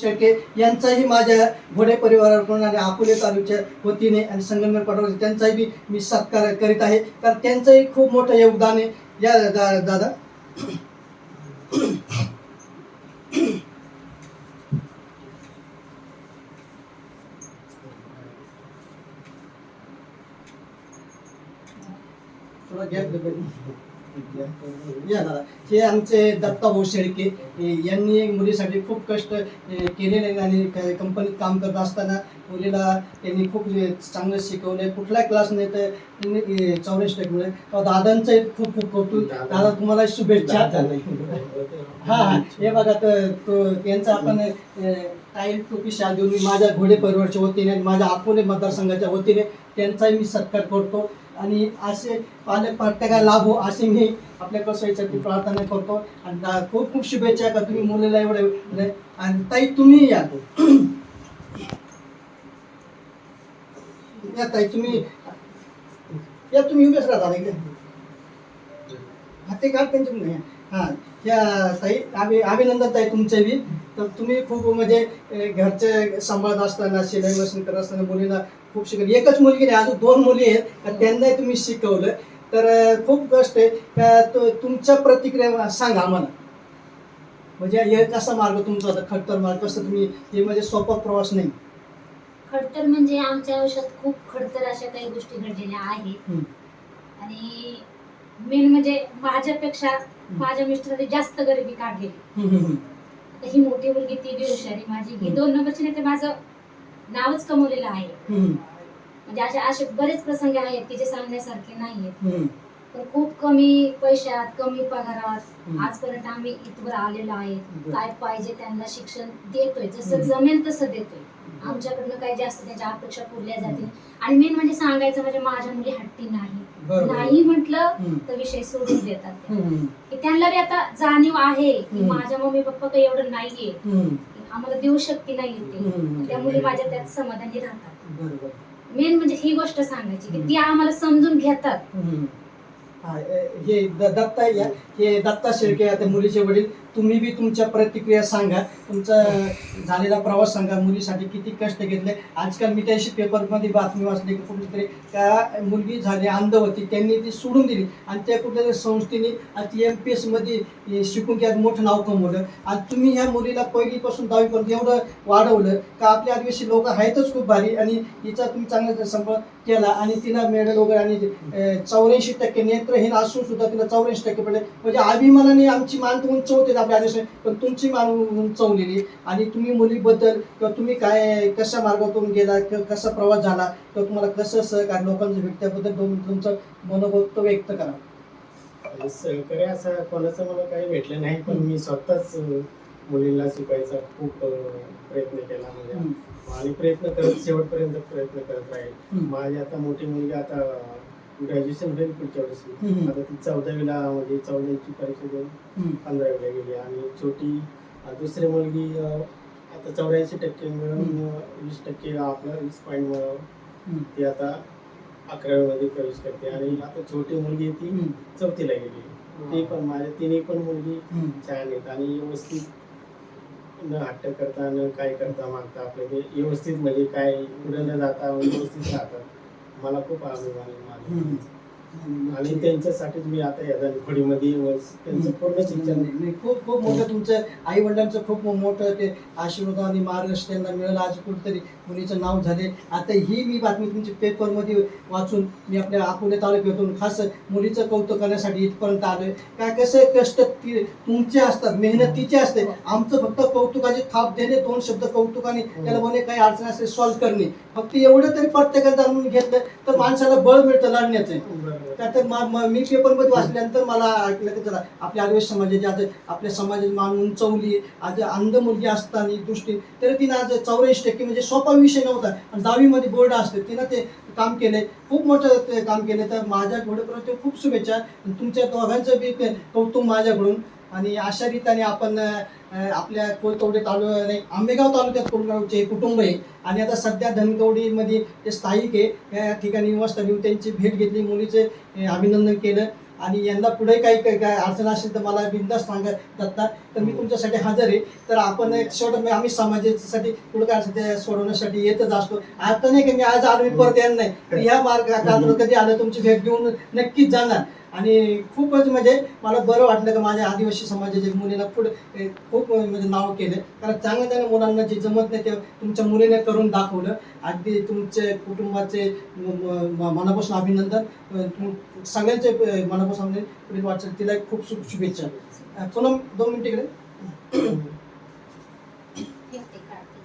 शेळके यांचाही माझ्या घोडे परिवाराकडून आणि अकोले तालुक्याच्या वतीने आणि संगमनेर पाठवले त्यांचाही बी मी सत्कार करीत आहे. कारण त्यांचंही खूप मोठं योगदान आहे. या दा- दादा. थोडा गॅप हे आमचे दत्ताभाऊ शेळके यांनी मुलीसाठी खूप कष्ट केलेले आहेत आणि कंपनीत काम करत असताना मुलीला त्यांनी खूप चांगलं शिकवलंय कुठला क्लास नाही तर त्यांनी चौऱ्याऐंशी टक्के मिळाले. दादांचं खूप खूप कौतुक. दादा. तुम्हाला शुभेच्छा. हा हा. हे बघा तर तो त्यांचा आपण टाईल टोपी शाल देऊन मी माझ्या घोडे परिवारच्या वतीने माझ्या अकोले मतदारसंघाच्या वतीने त्यांचाही मी सत्कार करतो. आणि असे पालक प्रत्येकाला लाभ हो असे मी आपल्या कसोईसाठी प्रार्थना करतो. आणि खूप खूप शुभेच्छा का तुम्ही मुलीला एवढे म्हणजे, आणि ताई तुम्ही या या ताई तुम्ही या तुम्ही उभेच राहता इकडे. हा ते काढ त्यांच्या घ्या. हा या ताई अभि अभिनंदन ताई तुमचे बी तर तुम्ही खूप म्हणजे घरचे सांभाळत असताना शिलाई मशीन करत असताना मुलीला खूप शिकवलं. एकच मुलगी नाही अजून दोन मुली आहेत त्यांनाही तुम्ही शिकवलं. तर खूप कष्ट आहे. तुमच्या प्रतिक्रिया सांगा आम्हाला. म्हणजे हे कसा मार्ग तुमचा होता? खडतर मार्ग कसं तुम्ही हे म्हणजे सोपा प्रवास नाही. खडतर म्हणजे आमच्या आयुष्यात खूप खडतर अशा काही गोष्टी घडलेल्या आहेत. आणि मेन म्हणजे माझ्यापेक्षा माझ्या मिस्टरांनी जास्त गरिबी काढलेली. ही मोठी मुलगी ती बी हुशारी माझी. ही. दोन नंबरची नाही ते माझं नावच कमवलेलं आहे. म्हणजे असे असे बरेच प्रसंग आहेत की जे सांगण्यासारखे नाहीयेत. पण खूप कमी पैशात कमी पगारात. आजपर्यंत आम्ही इथवर आलेलो आहे. काय पाहिजे त्यांना शिक्षण देतोय जसं. जमेल तसं देतोय आमच्याकडनं काही जास्त त्यांच्या अपेक्षा पुरल्या जातील आणि मेन म्हणजे सांगायचं म्हणजे माझ्या मुली हट्टी नाही. नाही म्हटलं तर विषय सोडून देतात की त्यांना बी आता जाणीव आहे की. माझ्या मम्मी पप्पा काही एवढं नाहीये आम्हाला देऊ शकते नाही. ते त्या मुली माझ्या त्यात समाधानी राहतात मेन म्हणजे ही गोष्ट सांगायची की. ती आम्हाला समजून घेतात. हा, हे दत्ता या. हे दत्ता शेळके त्या मुलीचे वडील. तुम्ही बी तुमच्या प्रतिक्रिया सांगा. तुमचा झालेला प्रवास सांगा. मुलीसाठी किती कष्ट घेतले. आजकाल मी त्याशी पेपरमध्ये बातमी वाचली की कुठेतरी त्या मुलगी झाली अंध होती. त्यांनी ती सोडून दिली. आणि त्या कुठल्या संस्थेने आज ती एम पी एसमध्ये शिकून त्या मोठं नाव कमवलं. आणि तुम्ही ह्या मुलीला पहिलीपासून दहावीपर्यंत एवढं वाढवलं का आपले आदिवासी लोक आहेतच खूप भारी. आणि हिचा तुम्ही चांगला संपर्क केला आणि तिला मेडल वगैरे आणि चौऱ्याऐंशी टक्के नेत्रहीन असून सुद्धा तिला चौऱ्याऐंशी टक्के पडले. म्हणजे अभिमानाने आमची मान तर उंचवते आपल्या आदिवासी पण तुमची मान उंचवलेली आणि तुम्ही मुलीबद्दल किंवा तुम्ही काय कशा मार्गातून गेला किंवा कसा प्रवास झाला किंवा तुम्हाला कसं सहकार लोकांचं भेट त्याबद्दल दोन तुमचं मनोभाव तो व्यक्त करा सहकार्य असं कोणाचं मला काही भेटलं नाही पण मी स्वतःच अं, मुलीला शिकवायचा खूप प्रयत्न केला म्हणजे. आणि प्रयत्न करत शेवटपर्यंत प्रयत्न करत राहील. माझी आता मोठी मुलगी आता ग्रॅज्युएशन होईल पुढच्या वर्षी. आता ती चौदावीला म्हणजे चौदावीची परीक्षा देऊन. पंधरावीला गेली आणि छोटी दुसरी मुलगी आता चौऱ्याऐंशी टक्के मिळून वीस टक्के आपलं वीस पॉईंट हम्म. ती आता अकरावीमध्ये प्रवेश करते आणि आता छोटी मुलगी ती. चौथीला गेली ती पण माझ्या तिन्ही पण मुलगी. छान आहेत आणि व्यवस्थित न हट्ट करता न काय करता मागता आपले ते व्यवस्थित म्हणजे काय पुढे न जाता व्यवस्थित राहतात मला खूप अभिमान आहे हम्म. आणि त्यांच्यासाठीच मी आता या धनखडीमध्ये वर्ष- त्यांचं पूर्ण शिक्षण नाही, नाही, खूप खूप मोठं तुमचं आई वडिलांचं खूप मोठं ते आशीर्वाद आणि मार्गदर्शन त्यांना मिळालं. आज कुठेतरी मुलीचं नाव झाले. आता ही मी बातमी तुमची पेपरमध्ये वाचून मी आपल्या अकोले तालुक्यातून खास मुलीचं कौतुक करण्यासाठी इथपर्यंत आलोय. काय कसं कष्ट ती तुमचे असतात मेहनतीचे असते. आमचं फक्त कौतुकाची थाप देणे दोन शब्द कौतुकाने त्याला म्हणे काही अडचण असेल सॉल्व्ह करणे. फक्त एवढं तरी प्रत्येकाला जाणून घेतलं तर माणसाला बळ मिळतं लढण्याचं त्यात मी पेपरमध्ये वाचल्यानंतर मला ऐकलं की चला आपल्या आदिवासी समाजाची आज आपल्या समाजाची मान उंचवली आज अंध मुलगी असताना दृष्टी. तरी तिनं आज चौऱ्याऐंशी टक्के म्हणजे सोपा विषय नव्हता. आणि दहावीमध्ये बोर्ड असते तिनं ते काम केले खूप मोठं ते काम केले तर माझ्या घोडेपर्यंत खूप शुभेच्छा. तुमच्या दोघांचं बी कौतुक माझ्याकडून. आणि अशा रीतीने आपण आपल्या कोळकवडे तालु नाही आंबेगाव तालुक्यात कोळगावचे कुटुंब आहे. आणि आता सध्या धनकवडीमध्ये ते स्थायिक आहे. या ठिकाणी निवासस्थानी येऊन त्यांची भेट घेतली मुलीचे अभिनंदन केलं. आणि यांना पुढे काही काही काय अडचण असेल तर मला बिंदास सांगा दत्ता. तर मी तुमच्यासाठी हजर आहे. तर आपण एक शेवट मी- आम्ही समाजासाठी पुढे काय सोडवण्यासाठी येतच असतो. आता नाही की मी आज आलो मी परत येणार नाही. ह्या मार्गात कधी आलं तुमची भेट घेऊन नक्कीच जाणार. आणि खूपच म्हणजे मला बरं वाटलं का माझ्या आदिवासी समाजाच्या मुलीला पुढे खूप म्हणजे नाव केलं. कारण चांगल्या चांगल्या मुलांना जे जमत नाही ते तुमच्या मुलीने करून दाखवलं. अगदी तुमचे कुटुंबाचे म- मनापासून अभिनंदन. सगळ्यांचे मनापासून अभिनंदन. पुढील वाटचाल तिला खूप शुभ शुभेच्छा पुन्हा दोन मिनिट इकडे ठेवते, काढते.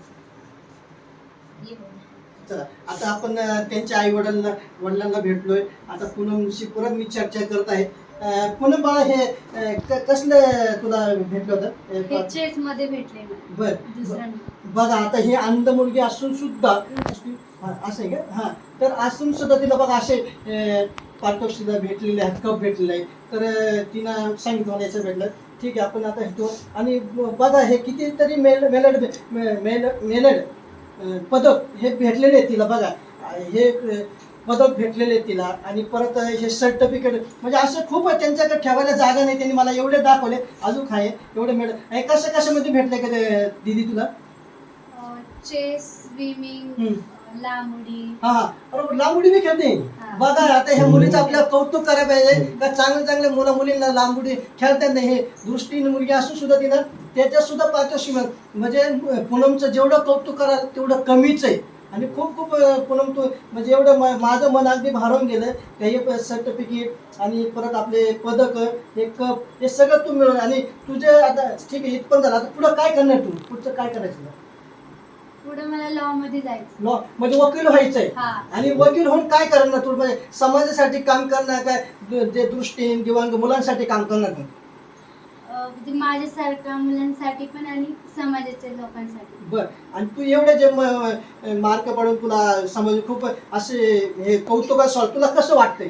ये बघ. चला आता आपण त्यांच्या आई वडिलांना वडिलांना भेटलोय. आता पूनमशी परत मी चर्चा करत आहे. पूनम बाळा हे कसलं तुला भेटलं होतं? चेस मध्ये भेटले बर. बघा आता हे अंध मुलगी असून सुद्धा हा, असं आहे का? हा. तर असून सुद्धा तिला बघा असे पारितोषिकला भेटलेले आहेत कप भेटलेले आहे तर तिनं सांगितलं याचं भेटलं. ठीक आहे आपण आता येतो. आणि बघा हे कितीतरी मेल मेलड मेल मेलड पदक हे भेटलेले आहेत तिला बघा. हे पदक भेटलेले तिला आणि परत हे सर्टिफिकेट म्हणजे असं खूप त्यांच्याकडे ठेवायला जागा नाही त्यांनी मला एवढे दाखवले. अजून आहे? एवढे मेडल हे कशा कशामध्ये भेटले का दीदी तुला? Chess swimming. लांबडी. हा हा. लांबुडी बी खेळते. बघा आता ह्या मुलीचं आपल्याला कौतुक करायला पाहिजे. का चांगल्या चांगल्या मुला मुलींना लांबुडी खेळतात नाही. हे दृष्टीने मुलगी असून सुद्धा तिनं त्याच्यात सुद्धा पारितोषिक. म्हणजे पूनमचं जेवढं कौतुक कराल तेवढं कमीच आहे. आणि खूप खूप पूनम तू म्हणजे एवढं माझं मन अगदी भारावून गेलं. काही सर्टिफिकेट आणि परत आपले पदक हे कप हे सगळं तू मिळवलं आणि तुझे आता ठीक आहे इथपर्यंत झालं. आता पुढं काय करणार तू? पुढचं काय करायचं? पुढे मला लॉ मध्ये जायचं लॉ म्हणजे वकील व्हायचंय. हा. आणि वकील होऊन काय करणार तू? म्हणजे समाजासाठी काम करणार काय? द- जे दृष्टीहीन दिव्यांग मुलांसाठी काम करणार का? अं, म्हणजे माझ्यासारख्या मुलांसाठी पण आणि समाजाच्या लोकांसाठी. बर. आणि तू एवढे जे मार्क पडून तुला समाज खूप असे हे कौतुका सॉल तुला कसं वाटतंय?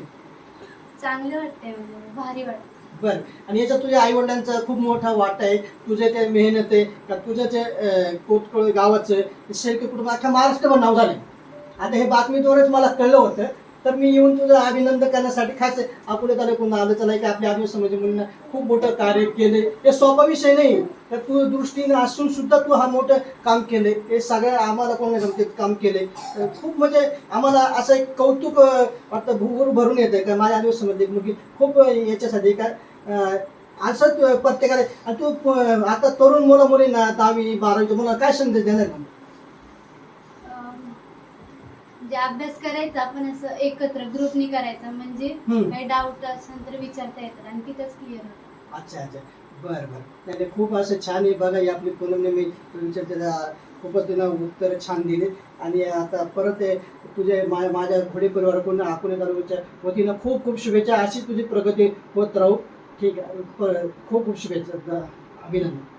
चांगलं वाटतंय म्हणजे भारी वाटतं बर. आणि याच्यात तुझ्या आई वडिलांचा खूप मोठा वाटा आहे. तुझे ते मेहनत आहे का तुझं ते कोटकोळ गावाचं शेळके कुटुंब अख्ख्या महाराष्ट्रभर नाव झाले आता हे बातमीद्वारेच मला कळलं होतं. तर मी येऊन तुझं अभिनंदन करण्यासाठी खास अकोले तालुक्यातून आलं चला की आपल्या आदिवासी समाज मुलींना खूप मोठं कार्य केले. हे सोपा विषय नाही. तर तू दृष्टीने असून सुद्धा तू हा मोठं काम केले. हे सगळं आम्हाला कोण नाही जमते काम केले. खूप म्हणजे आम्हाला असं एक कौतुक वाटतं भूर भरून येतं का माझ्या आदिवासी समाजात मुलगी खूप याच्यासाठी काय असं असंच प्रत्येकाला आणि तू आता तरुण मुलं मुलींना दहावी बारावीच्या मुलांना काय संदेश देणार? म्हणजे अभ्यास करायचा पण असं एकत्र ग्रुपनी करायचा म्हणजे हम्म. काही डाऊट असेल तर विचारता येतात आणि तिथंच क्लिअर होतं. अच्छा अच्छा. बरं बरं. नाही नाही, खूप असं छान आहे बघा ही आपली पूनमने मी विचारते खूपच तिनं उत्तर छान दिली. आणि आता परत तुझे मा माझ्या घोडे परिवाराकडून अकोले तालुक्याच्या वतीनं खूप खूप शुभेच्छा. अशीच तुझी प्रगती होत राहू. ठीक आहे. प- खूप खूप शुभेच्छा. अभिनंदन.